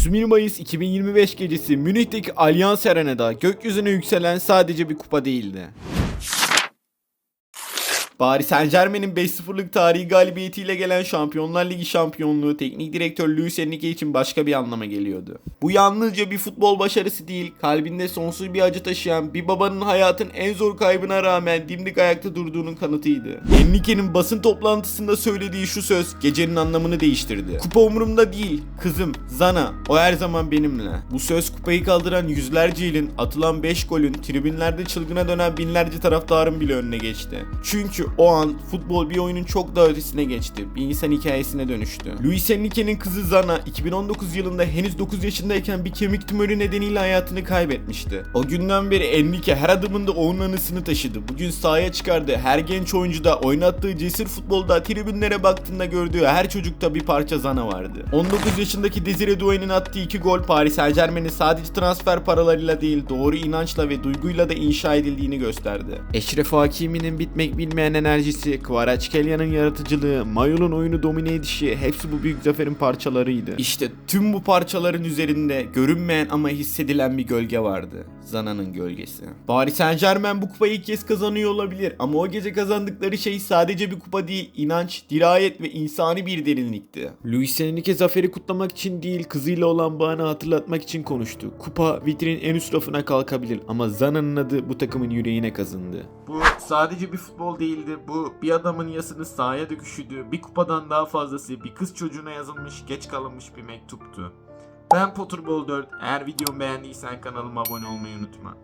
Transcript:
31 Mayıs 2025 gecesi Münih'teki Allianz Arena'da gökyüzüne yükselen sadece bir kupa değildi. Paris Saint Germain'in 5-0'lık tarihi galibiyetiyle gelen Şampiyonlar Ligi şampiyonluğu teknik direktör Luis Enrique için başka bir anlama geliyordu. Bu yalnızca bir futbol başarısı değil, kalbinde sonsuz bir acı taşıyan bir babanın hayatın en zor kaybına rağmen dimdik ayakta durduğunun kanıtıydı. Enrique'nin basın toplantısında söylediği şu söz gecenin anlamını değiştirdi. Kupa umurumda değil, kızım, Zana, o her zaman benimle. Bu söz kupayı kaldıran yüzlerce yılın, atılan 5 golün, tribünlerde çılgına dönen binlerce taraftarın bile önüne geçti. Çünkü o an futbol bir oyunun çok daha ötesine geçti. Bir insan hikayesine dönüştü. Luis Enrique'nin kızı Zana 2019 yılında henüz 9 yaşındayken bir kemik tümörü nedeniyle hayatını kaybetmişti. O günden beri Enrique her adımında onun anısını taşıdı. Bugün sahaya çıkardı. Her genç oyuncuda oynattığı cesur futbolda tribünlere baktığında gördüğü her çocukta bir parça Zana vardı. 19 yaşındaki Desire Doué'nin attığı iki gol Paris Saint Germain'in sadece transfer paralarıyla değil doğru inançla ve duyguyla da inşa edildiğini gösterdi. Eşref Hakimi'nin bitmek bilmeyen enerjisi, Kvaratskhelia yaratıcılığı, Mayol'un oyunu domine edişi hepsi bu büyük zaferin parçalarıydı. İşte tüm bu parçaların üzerinde görünmeyen ama hissedilen bir gölge vardı. Zana'nın gölgesi. Paris Saint Germain bu kupayı ilk kez kazanıyor olabilir ama o gece kazandıkları şey sadece bir kupa değil, inanç, dirayet ve insani bir derinlikti. Luis Enrique zaferi kutlamak için değil, kızıyla olan bağını hatırlatmak için konuştu. Kupa vitrinin en üst rafına kalkabilir ama Zana'nın adı bu takımın yüreğine kazındı. Bu sadece bir futbol değildi. Bu bir adamın yasını sahaya döküşüydü. Bir kupadan daha fazlası bir kız çocuğuna yazılmış geç kalınmış bir mektuptu. Ben Potterball 4. Eğer videomu beğendiysen kanalıma abone olmayı unutma.